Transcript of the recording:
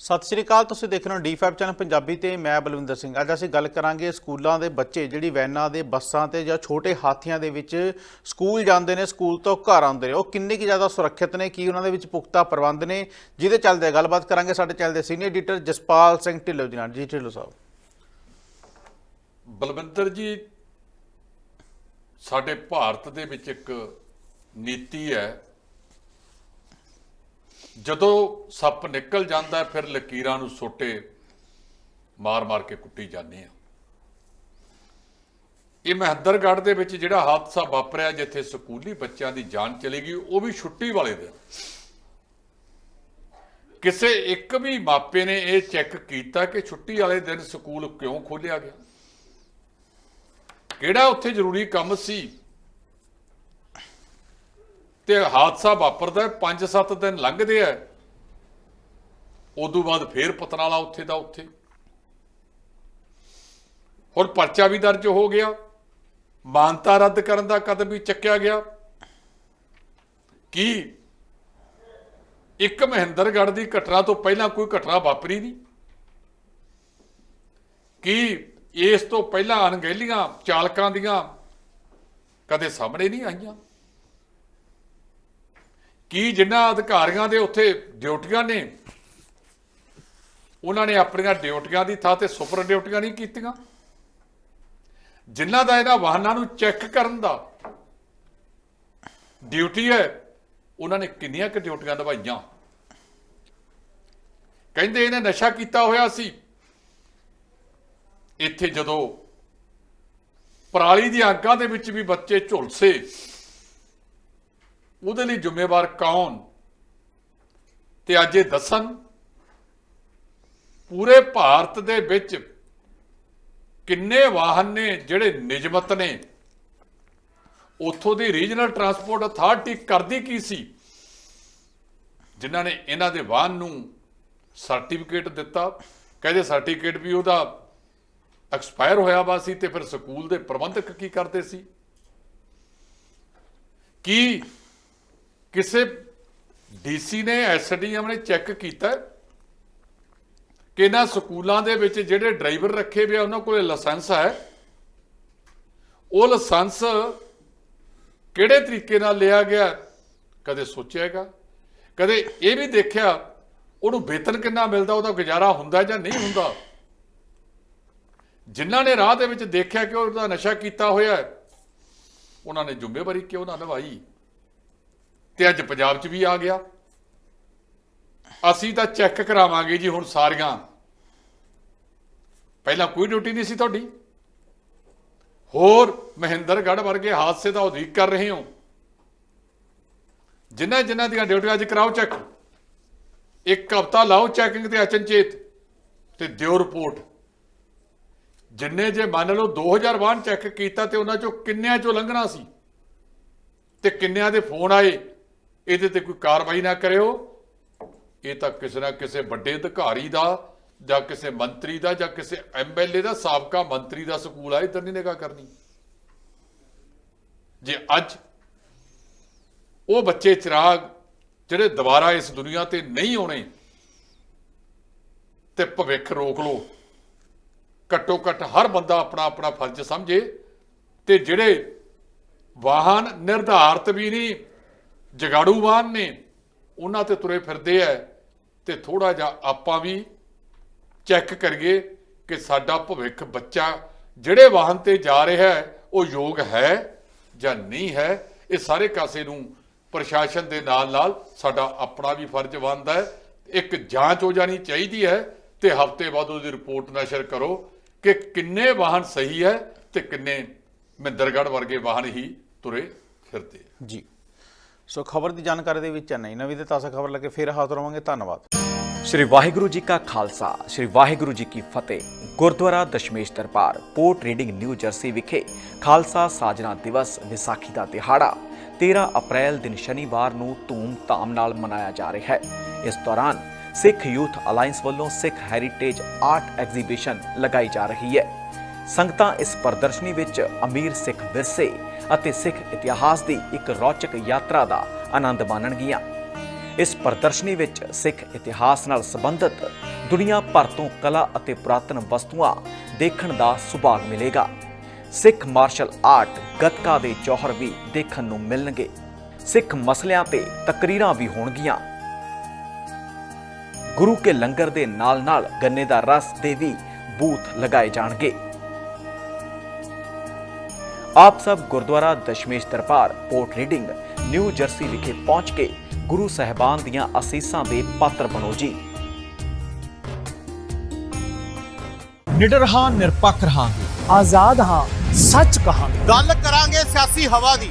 ਸਤਿ ਸ਼੍ਰੀ ਅਕਾਲ, ਤੁਸੀਂ ਦੇਖ ਰਹੇ ਹੋ ਡੀ5 ਚੈਨਲ ਪੰਜਾਬੀ ਤੇ ਮੈਂ ਬਲਵਿੰਦਰ ਸਿੰਘ। ਅੱਜ ਅਸੀਂ ਗੱਲ ਕਰਾਂਗੇ ਸਕੂਲਾਂ ਦੇ ਬੱਚੇ, ਜਿਹੜੀ ਵੈਨਾਂ ਦੇ ਬੱਸਾਂ ਤੇ ਜਾਂ ਛੋਟੇ ਹਾਥੀਆਂ ਦੇ ਵਿੱਚ ਸਕੂਲ ਜਾਂਦੇ ਨੇ, ਸਕੂਲ ਤੋਂ ਘਰ ਆਉਂਦੇ ਨੇ। ਉਹ ਕਿੰਨੇ ਕੀ ਜ਼ਿਆਦਾ ਸੁਰੱਖਿਅਤ ਨੇ, ਕੀ ਉਹਨਾਂ ਦੇ ਵਿੱਚ ਪੁਖਤਾ ਪ੍ਰਬੰਧ ਨੇ, ਜਿਹਦੇ ਚੱਲਦੇ ਗੱਲਬਾਤ ਕਰਾਂਗੇ ਸਾਡੇ ਚੈਨਲ ਦੇ ਸੀਨੀਅਰ ਐਡੀਟਰ ਜਸਪਾਲ ਸਿੰਘ ਢਿੱਲੋਂ ਜੀ ਨਾਲ। ਜੀ ਢਿੱਲੋਂ ਸਾਹਿਬ। ਬਲਵਿੰਦਰ ਜੀ, ਸਾਡੇ ਭਾਰਤ ਦੇ ਵਿੱਚ ਇੱਕ ਨੀਤੀ ਹੈ ਜਦੋਂ ਸੱਪ ਨਿਕਲ ਜਾਂਦਾ, ਫਿਰ ਲਕੀਰਾਂ ਨੂੰ ਸੋਟੇ ਮਾਰ-ਮਾਰ ਕੇ ਕੁੱਟੀ ਜਾਂਦੇ ਆ ਇਹ ਮਹਿੰਦਰਗੜ੍ਹ ਦੇ ਵਿੱਚ ਜਿਹੜਾ ਹਾਦਸਾ ਵਾਪਰਿਆ, ਜਿੱਥੇ ਸਕੂਲੀ ਬੱਚਿਆਂ ਦੀ ਜਾਨ ਚਲੀ ਗਈ, ਉਹ ਵੀ ਛੁੱਟੀ ਵਾਲੇ ਦਿਨ। ਕਿਸੇ ਇੱਕ ਵੀ ਮਾਪੇ ਨੇ ਇਹ ਚੈੱਕ ਕੀਤਾ ਕਿ ਛੁੱਟੀ ਵਾਲੇ ਦਿਨ ਸਕੂਲ ਕਿਉਂ ਖੋਲ੍ਹਿਆ ਗਿਆ? ਕਿਹੜਾ ਉੱਥੇ ਜ਼ਰੂਰੀ ਕੰਮ ਸੀ? ਤੇ ਹਾਦਸਾ ਵਾਪਰਦਾ 5-7 ਦਿਨ ਲੰਘਦੇ ਆ। ਉਦੋਂ ਬਾਅਦ ਫੇਰ ਪਤਨਾਲਾ ਉੱਥੇ ਦਾ ਉੱਥੇ। ਹੁਣ ਪਰਚਾ ਵੀ ਦਰਜ ਹੋ ਗਿਆ। ਮਾਨਤਾ ਰੱਦ ਕਰਨ ਦਾ ਕਦਮ ਵੀ ਚੱਕਿਆ ਗਿਆ। ਕੀ ਇੱਕ ਮਹਿੰਦਰਗੜ੍ਹ ਦੀ ਘਟਨਾ ਤੋਂ ਪਹਿਲਾਂ ਕੋਈ ਘਟਨਾ ਵਾਪਰੀ ਨਹੀਂ? ਕੀ ਇਸ ਤੋਂ ਪਹਿਲਾਂ ਅਣਗਹਿਲੀਆਂ ਚਾਲਕਾਂ ਦੀਆਂ ਕਦੇ ਸਾਹਮਣੇ ਨਹੀਂ ਆਈਆਂ? ਕੀ ਜਿਨ੍ਹਾਂ ਅਧਿਕਾਰੀਆਂ ਦੇ ਉੱਥੇ ਡਿਊਟੀਆਂ ਨੇ, ਉਹਨਾਂ ਨੇ ਆਪਣੀਆਂ ਡਿਊਟੀਆਂ ਦੀ ਥਾਂ ਤੇ ਸੁਪਰ ਡਿਊਟੀਆਂ ਨਹੀਂ ਕੀਤੀਆਂ? ਜਿਨ੍ਹਾਂ ਦਾ ਇਹਨਾਂ ਵਾਹਨਾਂ ਨੂੰ ਚੈੱਕ ਕਰਨ ਦਾ ਡਿਊਟੀ ਹੈ, ਉਹਨਾਂ ਨੇ ਕਿੰਨੀਆਂ ਕਿ ਡਿਊਟੀਆਂ ਨਿਭਾਈਆਂ? ਕਹਿੰਦੇ ਇਹਨੇ ਨਸ਼ਾ ਕੀਤਾ ਹੋਇਆ ਸੀ। ਇੱਥੇ ਜਦੋਂ ਪਰਾਲੀ ਦੀ ਅੱਗਾਂ ਦੇ ਵਿੱਚ ਵੀ ਬੱਚੇ ਝੁਲਸੇ ਉਹਦੇ ਲਈ ਜ਼ਿੰਮੇਵਾਰ ਕੌਣ? ਤੇ ਅੱਜ ਇਹ ਦੱਸਣ, ਪੂਰੇ ਭਾਰਤ ਦੇ ਵਿੱਚ ਕਿੰਨੇ ਵਾਹਨ ਨੇ ਜਿਹੜੇ ਨਿਯਮਤ ਨੇ? ਉੱਥੋਂ ਦੀ ਰੀਜਨਲ ਟਰਾਂਸਪੋਰਟ ਅਥਾਰਟੀ ਕਰਦੀ ਕੀ ਸੀ? ਜਿਨ੍ਹਾਂ ਨੇ ਇਹਨਾਂ ਦੇ ਵਾਹਨ ਨੂੰ ਸਰਟੀਫਿਕੇਟ ਦਿੱਤਾ। ਕਹਿੰਦੇ ਸਰਟੀਫਿਕੇਟ ਵੀ ਉਹਦਾ ਐਕਸਪਾਇਰ ਹੋਇਆ ਵਾ ਸੀ ਤੇ ਫਿਰ ਸਕੂਲ ਦੇ ਪ੍ਰਬੰਧਕ ਕੀ ਕਰਦੇ ਸੀ? ਕੀ ਕਿਸੇ ਡੀਸੀ ਨੇ ਐਸਡੀਐਮ ਨੇ ਚੈੱਕ ਕੀਤਾ ਕਿ ਇਹਨਾਂ ਸਕੂਲਾਂ ਦੇ ਵਿੱਚ ਜਿਹੜੇ ਡਰਾਈਵਰ ਰੱਖੇ ਹੋਏ ਆ, ਉਹਨਾਂ ਕੋਲੇ ਲਾਇਸੈਂਸ ਹੈ। ਉਹ ਲਾਇਸੈਂਸ ਕਿਹੜੇ ਤਰੀਕੇ ਨਾਲ ਲਿਆ ਗਿਆ, ਕਦੇ ਸੋਚਿਆਗਾ ਕਦੇ ਇਹ ਵੀ ਦੇਖਿਆ, ਉਹਨੂੰ ਵੇਤਨ ਕਿੰਨਾ ਮਿਲਦਾ, ਉਹਦਾ ਗੁਜ਼ਾਰਾ ਹੁੰਦਾ ਜਾਂ ਨਹੀਂ ਹੁੰਦਾ? ਜਿਨ੍ਹਾਂ ਨੇ ਰਾਹ ਦੇ ਵਿੱਚ ਦੇਖਿਆ ਕਿ ਉਹਦਾ ਨਸ਼ਾ ਕੀਤਾ ਹੋਇਆ ਉਹਨਾਂ ਨੇ ਜ਼ਿੰਮੇਵਾਰੀ ਕਿਉਂ ਨਾ ਨਿਭਾਈ? ਤੇ ਅੱਜ ਪੰਜਾਬ 'ਚ ਵੀ ਆ ਗਿਆ। ਅਸੀਂ ਤਾਂ ਚੈੱਕ ਕਰਾਵਾਂਗੇ ਜੀ ਹੁਣ ਸਾਰੀਆਂ। ਪਹਿਲਾਂ ਕੋਈ ਡਿਊਟੀ ਨਹੀਂ ਸੀ ਤੁਹਾਡੀ। ਹੋਰ ਮਹਿੰਦਰਗੜ੍ਹ ਵਰਗੇ ਹਾਦਸੇ ਦਾ ਉਦੀਕ ਕਰ ਰਹੇ ਹੋ। ਜਿਨ੍ਹਾਂ ਜਿਨ੍ਹਾਂ ਦੀਆਂ ਡਿਊਟੀਆਂ ਅੱਜ ਕਰਾਓ ਚੈੱਕ ਇੱਕ ਹਫਤਾ ਲਾਓ ਚੈਕਿੰਗ ਤੇ ਅਚਨਚੇਤ ਤੇ ਦਿਓ ਰਿਪੋਰਟ ਜਿੰਨੇ ਜੇ ਮੰਨ ਲਓ 2000 ਵਾਹਨ ਚੈੱਕ ਕੀਤਾ ਤੇ ਉਹਨਾਂ ਚੋਂ ਕਿੰਨਿਆਂ ਚੋਂ ਲੰਘਣਾ ਸੀ ਤੇ ਕਿੰਨਿਆਂ ਦੇ ਫੋਨ ਆਏ। ਇਹਦੇ ਤੇ ਕੋਈ ਕਾਰਵਾਈ ਨਾ ਕਰਿਓ। ਇਹ ਤਾਂ ਕਿਸੇ ਨਾ ਕਿਸੇ ਵੱਡੇ ਅਧਿਕਾਰੀ ਦਾ ਜਾਂ ਕਿਸੇ ਮੰਤਰੀ ਦਾ ਜਾਂ ਕਿਸੇ ਐਮਐਲਏ ਦਾ, ਸਾਬਕਾ ਮੰਤਰੀ ਦਾ ਸਕੂਲ ਆ, ਇਧਰ ਨਹੀਂ ਨਿਗਾਹ ਕਰਨੀ। ਜੇ ਅੱਜ ਉਹ ਬੱਚੇ ਚਿਰਾਗ ਜਿਹੜੇ ਦੁਬਾਰਾ ਇਸ ਦੁਨੀਆ ਤੇ ਨਹੀਂ ਆਉਣੇ ਤੇ ਭਵਿੱਖ ਰੋਕ ਲੋ ਘੱਟੋ ਘੱਟ ਹਰ ਬੰਦਾ ਆਪਣਾ ਆਪਣਾ ਫਰਜ਼ ਸਮਝੇ ਤੇ ਜਿਹੜੇ ਵਾਹਨ ਨਿਰਧਾਰਤ ਵੀ ਨਹੀਂ ਜਗਾੜੂ ਵਾਹਨ ਨੇ ਉਹਨਾਂ ਤੇ ਤੁਰੇ ਫਿਰਦੇ ਐ ਤੇ ਥੋੜਾ ਜਿਹਾ ਆਪਾਂ ਵੀ ਚੈੱਕ ਕਰੀਏ ਕਿ ਸਾਡਾ ਭਵਿੱਖ ਬੱਚਾ ਜਿਹੜੇ ਵਾਹਨ ਤੇ ਜਾ ਰਿਹਾ ਹੈ ਉਹ ਯੋਗ ਹੈ ਜਾਂ ਨਹੀਂ ਹੈ, ਇਹ ਸਾਰੇ ਕਾਸੇ ਨੂੰ ਪ੍ਰਸ਼ਾਸਨ ਦੇ ਨਾਲ ਨਾਲ ਸਾਡਾ ਆਪਣਾ ਵੀ ਫਰਜ਼ ਬਣਦਾ ਹੈ ਇੱਕ ਜਾਂਚ ਹੋ ਜਾਣੀ ਚਾਹੀਦੀ ਹੈ ਤੇ ਹਫ਼ਤੇ ਬਾਅਦ ਉਹਦੀ ਰਿਪੋਰਟ ਨਸ਼ਰ ਕਰੋ ਕਿ ਕਿੰਨੇ ਵਾਹਨ ਸਹੀ ਹੈ ਤੇ ਕਿੰਨੇ ਮਹਿੰਦਰਗੜ੍ਹ ਵਰਗੇ ਵਾਹਨ ਹੀ ਤੁਰੇ ਫਿਰਦੇ ਜੀ। ਸੋ ਖਬਰ ਦੀ ਜਾਣਕਾਰੀ ਦੇ ਵਿੱਚ ਨਹੀਂ ਨਵੀਂ ਤੇ ਤਾਜ਼ਾ ਖਬਰ ਲੈ ਫਿਰ ਹਾਜ਼ਰ ਹੋਵਾਂਗੇ। ਧੰਨਵਾਦ। ਸ਼੍ਰੀ ਵਾਹਿਗੁਰੂ ਜੀ ਕਾ ਖਾਲਸਾ, ਸ਼੍ਰੀ ਵਾਹਿਗੁਰੂ ਜੀ ਕੀ ਫਤਿਹ। Gurdwara Dashmesh Darbar, port reading new jersey ਵਿਖੇ ਖਾਲਸਾ ਸਾਜਨਾ ਦਿਵਸ ਵਿਸਾਖੀ ਦਾ ਦਿਹਾੜਾ 13 ਅਪ੍ਰੈਲ ਦਿਨ ਸ਼ਨੀਵਾਰ ਨੂੰ ਧੂਮ-ਧਾਮ ਨਾਲ ਮਨਾਇਆ ਜਾ ਰਿਹਾ ਹੈ। ਇਸ ਦੌਰਾਨ ਸਿੱਖ ਯੂਥ ਅਲਾਈਅੰਸ ਵੱਲੋਂ ਸਿੱਖ ਹੈਰੀਟੇਜ ਆਰਟ ਐਗਜ਼ੀਬਿਸ਼ਨ ਲਗਾਈ ਜਾ ਰਹੀ ਹੈ। ਸੰਗਤਾਂ ਇਸ ਪ੍ਰਦਰਸ਼ਨੀ ਵਿੱਚ ਅਮੀਰ ਸਿੱਖ ਵਿਰਸੇ ਅਤੇ ਸਿੱਖ ਇਤਿਹਾਸ ਦੀ ਇੱਕ ਰੌਚਕ ਯਾਤਰਾ ਦਾ ਆਨੰਦ ਮਾਣਨਗੀਆਂ। ਇਸ ਪ੍ਰਦਰਸ਼ਨੀ ਵਿੱਚ ਸਿੱਖ ਇਤਿਹਾਸ ਨਾਲ ਸੰਬੰਧਿਤ ਦੁਨੀਆ ਭਰ ਤੋਂ ਕਲਾ ਅਤੇ ਪੁਰਾਤਨ ਵਸਤੂਆਂ ਦੇਖਣ ਦਾ ਸੁਭਾਗ ਮਿਲੇਗਾ। ਸਿੱਖ ਮਾਰਸ਼ਲ ਆਰਟ ਗੱਤਕਾ ਦੇ ਜੌਹਰ ਵੀ ਦੇਖਣ ਨੂੰ ਮਿਲਣਗੇ। ਸਿੱਖ ਮਸਲਿਆਂ ਤੇ ਤਕਰੀਰਾਂ ਵੀ ਹੋਣਗੀਆਂ। ਗੁਰੂ ਕੇ ਲੰਗਰ ਦੇ ਨਾਲ-ਨਾਲ ਗੰਨੇ ਦਾ ਰਸ ਦੇ ਵੀ ਬੂਥ ਲਗਾਏ ਜਾਣਗੇ। ਆਪ ਸਭ Gurdwara Dashmesh Darbar port reading new jersey ਵਿਖੇ ਪਹੁੰਚ ਕੇ ਗੁਰੂ ਸਾਹਿਬਾਨ ਦੀਆਂ ਅਸੀਸਾਂ ਦੇ ਪਾਤਰ ਬਣੋ ਜੀ ਨਿਡਰ ਹਾਂ ਨਿਰਪੱਖ ਰਹਾਂਗੇ ਆਜ਼ਾਦ ਹਾਂ ਸੱਚ ਕਹਾਂਗੇ ਗੱਲ ਕਰਾਂਗੇ ਸਿਆਸੀ ਹਵਾ ਦੀ